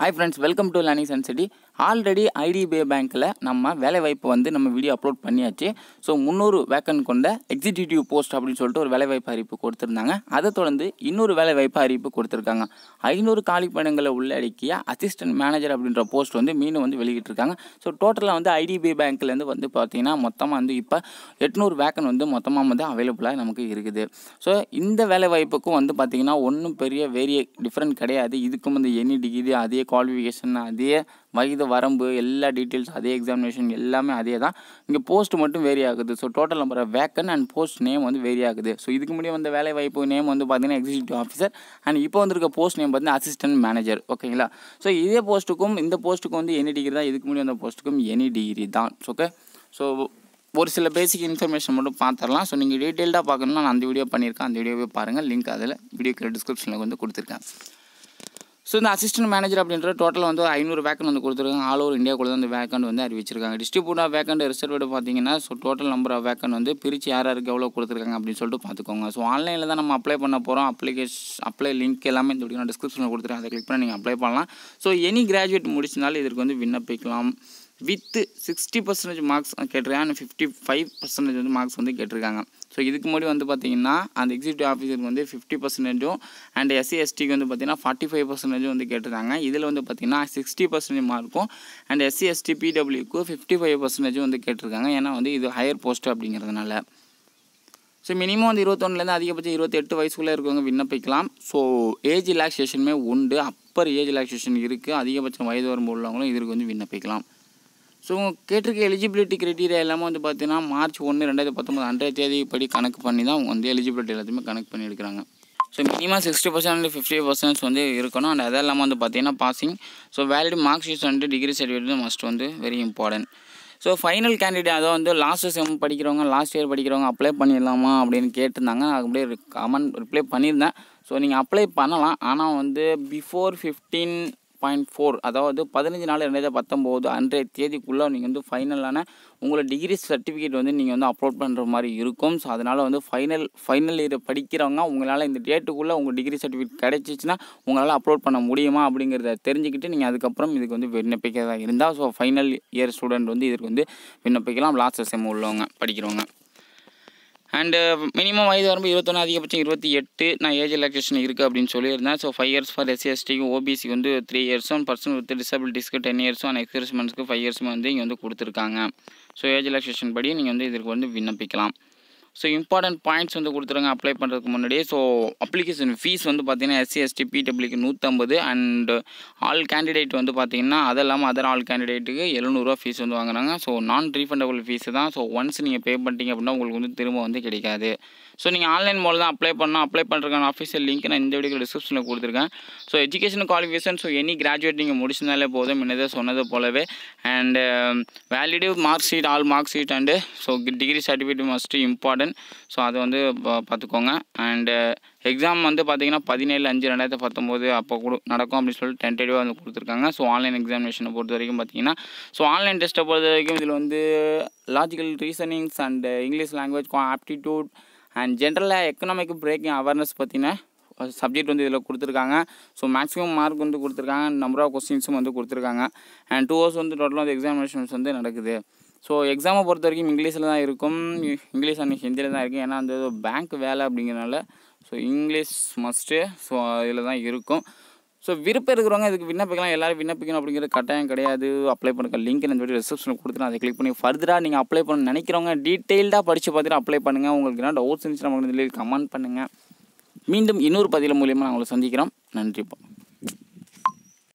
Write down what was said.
Hi friends welcome to learning சென்சிட்டி already IDBI பேங்க்கில் நம்ம வேலைவாய்ப்பு வந்து நம்ம வீடியோ அப்லோட் பண்ணியாச்சு. ஸோ முந்நூறு வேக்கன் கொண்ட எக்ஸிக்யூட்டிவ் போஸ்ட் அப்படின்னு சொல்லிட்டு ஒரு வேலைவாய்ப்பு அறிவிப்பு கொடுத்துருந்தாங்க. அதை தொடர்ந்து இன்னொரு வேலைவாய்ப்பு அறிவிப்பு கொடுத்துருக்காங்க. ஐநூறு காலி உள்ளடக்கிய அசிஸ்டன்ட் மேனேஜர் அப்படின்ற போஸ்ட் வந்து மீண்டும் வந்து வெளியிட்டிருக்காங்க. ஸோ டோட்டலாக வந்து ஐடிபிஐ பேங்க்லேருந்து வந்து பார்த்தீங்கன்னா மொத்தமாக வந்து இப்போ எட்நூறு வேக்கன் வந்து மொத்தமாக வந்து அவைலபிளாக நமக்கு இருக்குது. ஸோ இந்த வேலைவாய்ப்புக்கும் வந்து பார்த்திங்கன்னா ஒன்றும் பெரிய வேரிய டிஃப்ரெண்ட் கிடையாது. இதுக்கும் வந்து எனி டிகிரி அதே குவாலிஃபிகேஷன் அதே வயது வரம்பு எல்லா டீட்டெயில்ஸ் அதே எக்ஸாமினேஷன் எல்லாமே அதே தான் இங்கே போஸ்ட் மட்டும் வேரி ஆகுது. So total number vacancy and post name வந்து வேரி ஆகுது. ஸோ இதுக்கு முன்னாடி வந்த வேலை வாய்ப்பு நேம் வந்து பார்த்தீங்கன்னா எக்ஸிக்யூட்டிவ் ஆஃபீஸர் அண்ட் இப்போ வந்திருக்க போஸ்ட் நேம் பார்த்தீங்கன்னா அசிஸ்டன்ட் மேனேஜர் ஓகேங்களா ஸோ இதே போஸ்ட்டுக்கும் இந்த போஸ்ட்டுக்கும் வந்து எனி டிகிரி தான். இதுக்கு முன்னாடி வந்த போஸ்ட்டுக்கும் எனி டிகிரி தான். ஓகே ஸோ ஒரு சில பேசிக் இன்ஃபர்மேஷன் மட்டும் பார்த்துடலாம் ஸோ நீங்கள் டீட்டெயில்டாக பார்க்கணும்னா நான் அந்த வீடியோ பண்ணியிருக்கேன். அந்த வீடியோவே பாருங்கள் லிங்க் அதில் வீடியோக்கு டிஸ்கிரிப்ஷனில் வந்து கொடுத்துருக்கேன். ஸோ இந்த அசிஸ்டன்ட் மேனேஜர் அப்படின்ற டோட்டல் வந்து ஐநூறு வேக்கன் வந்து கொடுத்துருக்காங்க. ஆல் ஓவர் இந்தியாவுக்குள்ள தான் இந்த வேக்கண்ட் வந்து அறிவிச்சிருக்காங்க. டிஸ்ட்ரிபியூட் ஆஃப் வேக்கண்ட் ரிசர்வ்டு பார்த்தீங்கன்னா so total number of vacancy வந்து பிரித்து யார் யாருக்கு எவ்வளோ கொடுத்துருக்காங்க அப்படின்னு சொல்லிட்டு பார்த்துக்கோங்க. ஸோ ஆன்லைனில் தான் நம்ம அப்ளை பண்ண போகிறோம் அப்ளிகேஷன் அப்ளை லிங்க் எல்லாமே இந்த வீடியோ டிஸ்கிரிப்ஷனில் கொடுத்துருக்கேன். அதை கிளிக் பண்ணி நீங்கள் அப்ளை பண்ணலாம். ஸோ எனி கிராஜுவேட் முடிச்சினாலும் இதற்கு வந்து விண்ணப்பிக்கலாம். வித்து சிக்ஸ்டி பர்சன்டேஜ் மார்க்ஸ் கேட்டிருக்காங்க அண்ட் ஃபிஃப்டி ஃபைவ் பர்சன்டேஜ் வந்து மார்க்ஸ் வந்து கேட்டிருக்காங்க. ஸோ இதுக்கு முன்னாடி வந்து பார்த்தீங்கன்னா அந்த எக்ஸிக்யூட்டிவ் ஆஃபீஸருக்கு வந்து ஃபிஃப்டி பர்சன்டேஜும் அண்ட் எஸ்சி எஸ்டிக்கு வந்து பார்த்தீங்கன்னா ஃபார்ட்டி ஃபைவ் பர்சன்டேஜும் வந்து கேட்டிருக்காங்க. இதில் வந்து பார்த்தீங்கன்னா சிக்ஸ்டி பர்சன்டேஜ் மார்க்கும் அண்ட் எஸ்சி எஸ்டி பிடபிள்யூக்கு ஃபிஃப்டி ஃபைவ் பர்சன்டேஜும் வந்து கேட்டிருக்காங்க. ஏன்னா வந்து இது ஹையர் போஸ்ட் அப்படிங்கிறதுனால. ஸோ மினிமம் வந்து இருபத்தொன்னுலேருந்து அதிகபட்சம் இருபத்தெட்டு வயசுக்குள்ளே இருக்கவங்க விண்ணப்பிக்கலாம். ஸோ ஏஜ் ரிலாக்ஸேஷனுமே உண்டு. அப்பர் ஏஜ் ரிலாக்ஸேஷன் இருக்குது அதிகபட்சம் வயது வரம்பு உள்ளவங்களும் இதற்கு வந்து விண்ணப்பிக்கலாம். ஸோ கேட்டிருக்க எலிஜிபிலிட்டி க்ரைட்டீரியா எல்லாமே வந்து பார்த்தீங்கன்னா மார்ச் ஒன்று ரெண்டாயிரத்தி பத்தொம்பது அன்றைய தேதி படி கணக்கு பண்ணி தான் அவங்க வந்து எலிஜிபிலிட்டி எல்லாத்தையுமே கணக்கு பண்ணி எடுக்கிறாங்க. So minimum sixty percent fifty percent வந்து இருக்கணும். அண்ட் அதெல்லாம் இல்லாமல் வந்து பார்த்தீங்கன்னா passing so valid marks sheets வந்து டிகிரி சர்டிஃபிகேட் மஸ்ட் வந்து very important so final candidate அதை வந்து லாஸ்ட் செம் படிக்கிறவங்க லாஸ்ட் இயர் படிக்கிறவங்க அப்ளை பண்ணிடலாமா அப்படின்னு கேட்டிருந்தாங்க. நான் அப்படியே கமெண்ட் ரிப்ளை பண்ணியிருந்தேன். ஸோ நீங்கள் அப்ளை பண்ணலாம். ஆனால் வந்து பிஃபோர் ஃபிஃப்டீன் பாயிண்ட் ஃபோர் அதாவது பதினஞ்சு நாள் ரெண்டாயிரத்தி பத்தொம்போது அன்றைய தேதிக்குள்ளே நீங்கள் வந்து ஃபைனலான உங்களோட டிகிரி சர்டிஃபிகேட் வந்து நீங்கள் வந்து அப்லோட் பண்ணுற மாதிரி இருக்கும். ஸோ அதனால் வந்து ஃபைனல் ஃபைனல் இயர் படிக்கிறவங்க உங்களால் இந்த டேட்டுக்குள்ளே உங்கள் டிகிரி சர்டிஃபிகேட் கிடைச்சிச்சின்னா உங்களால் அப்லோட் பண்ண முடியுமா அப்படிங்கிறத தெரிஞ்சுக்கிட்டு நீங்கள் அதுக்கப்புறம் இதுக்கு வந்து விண்ணப்பிக்கிறதா இருந்தால் ஸோ ஃபைனல் இயர் ஸ்டூடெண்ட் வந்து இதுக்கு வந்து விண்ணப்பிக்கலாம். லாஸ்ட் செம் உள்ளவங்க படிக்கிறவங்க. அண்டு மினிமம் uh, வயது வரம்பு இருபத்தொன்று அதிகபட்சம் இருபத்தி எட்டு. நான் ஏஜ் ரிலாக்ஸேஷன் இருக்குது அப்படின்னு சொல்லியிருந்தேன். So five years for SC எஸ்டிக்கு ஓபிசி வந்து த்ரீ இயர்ஸும் பர்சன் வித் டிசபிலிட்டிஸ்க்கு டென் இயர்ஸும் அண்ட் எக்ஸ்பீரியன்ஸ்மெண்ட்ஸ்க்கு ஃபைவ் இயர்ஸும் வந்து இங்கே வந்து கொடுத்துருக்காங்க. ஸோ ஏஜ் ரிலாக்ஸேஷன் படி நீங்கள் வந்து இதற்கு வந்து விண்ணப்பிக்கலாம். ஸோ இம்பார்ட்டன்ட் பாயிண்ட்ஸ் வந்து கொடுத்துருங்க அப்ளை பண்ணுறதுக்கு முன்னாடியே. ஸோ அப்ளிகேஷன் ஃபீஸ் வந்து பார்த்தீங்கன்னா எஸ்சி எஸ்டி பிடபிள்யூக்கு நூற்றம்பது அண்ட் ஆல் கேண்டிடேட் வந்து பார்த்தீங்கன்னா அது இல்லாமல் அதர் ஆல் கேண்டிடேட்டுக்கு எழுநூறுவா ஃபீஸ் வந்து வாங்குறாங்க. ஸோ நான் ரீஃபண்டபிள் ஃபீஸ் தான். ஸோ ஒன்ஸ் நீங்கள் பே பண்ணிட்டீங்க அப்படின்னா உங்களுக்கு வந்து திரும்ப வந்து கிடைக்காது. ஸோ நீங்கள் ஆன்லைன் மூலம் தான் அப்ளை பண்ணால் அப்ளை பண்ணுறதுக்கான ஆஃபீஷியல் லிங்க் நான் இந்த வீடியோ டிஸ்கிரிப்ஷனில் கொடுத்துருக்கேன். So education qualification so any graduate நீங்கள் முடிச்சிருந்தாலே போதும். முன்னதே சொன்னது போலவே. And valid mark sheet all mark sheet and so degree certificate must important so அதை வந்து பா- பார்த்துக்கோங்க அண்டு எக்ஸாம் uh, வந்து பார்த்தீங்கன்னா பதினேழு அஞ்சு ரெண்டாயிரத்தி பத்தொம்போது அப்போ கூட நடக்கும் அப்படின்னு சொல்லிட்டு டென்டேட்டிவாக வந்து கொடுத்துருக்காங்க. ஸோ ஆன்லைன் எக்ஸாமினேஷனை பொறுத்த வரைக்கும் பார்த்தீங்கன்னா ஸோ ஆன்லைன் டெஸ்ட்டை பொறுத்த வரைக்கும் இதில் வந்து logical reasonings and English language aptitude and ஜென்ரலாக எக்கனாமிக் பிரேக்கிங் அவேர்னஸ் பார்த்தீங்கன்னா சப்ஜெக்ட் வந்து இதில் கொடுத்துருக்காங்க. ஸோ மேக்ஸிமம் மார்க் வந்து கொடுத்துருக்காங்க. நம்பர் ஆஃப் கொஸ்டின்ஸும் வந்து கொடுத்துருக்காங்க. அண்ட் டூ ஹவர்ஸ் வந்து டோட்டலாக வந்து எக்ஸாமினேஷன்ஸ் வந்து நடக்குது. ஸோ எக்ஸாமை பொறுத்த வரைக்கும் இங்கிலீஷில் தான் இருக்கும். இங்கிலீஷ் அண்ட் ஹிந்தியில் தான் இருக்கும் ஏன்னா அந்த பேங்க் வேலை அப்படிங்கிறனால ஸோ இங்கிலீஷ் மஸ்ட்டு ஸோ இதில் தான் இருக்கும். ஸோ விருப்பம் இருக்கிறவங்க இதுக்கு விண்ணப்பிக்கலாம். எல்லோரும் விண்ணப்பிக்கணும் அப்படிங்கிறது கட்டாயம் கிடையாது. அப்ளை பண்ணுங்க. லிங்க் நான் சொல்லி ரிசப்ஷனில் கொடுத்துட்டு அதை கிளிக் பண்ணி ஃபர்தராக நீங்கள் அப்ளை பண்ண நினைக்கிறவங்க டீட்டெயில்டாக படித்து பார்த்துட்டு அப்ளை பண்ணுங்கள் உங்களுக்கு என்ன டவுட்ஸ் இருந்துச்சுன்னா நமக்கு கமெண்ட் பண்ணுங்கள் மீண்டும் இன்னொரு பதிவு மூலியமாக நான் உங்களை சந்திக்கிறோம். நன்றிப்பா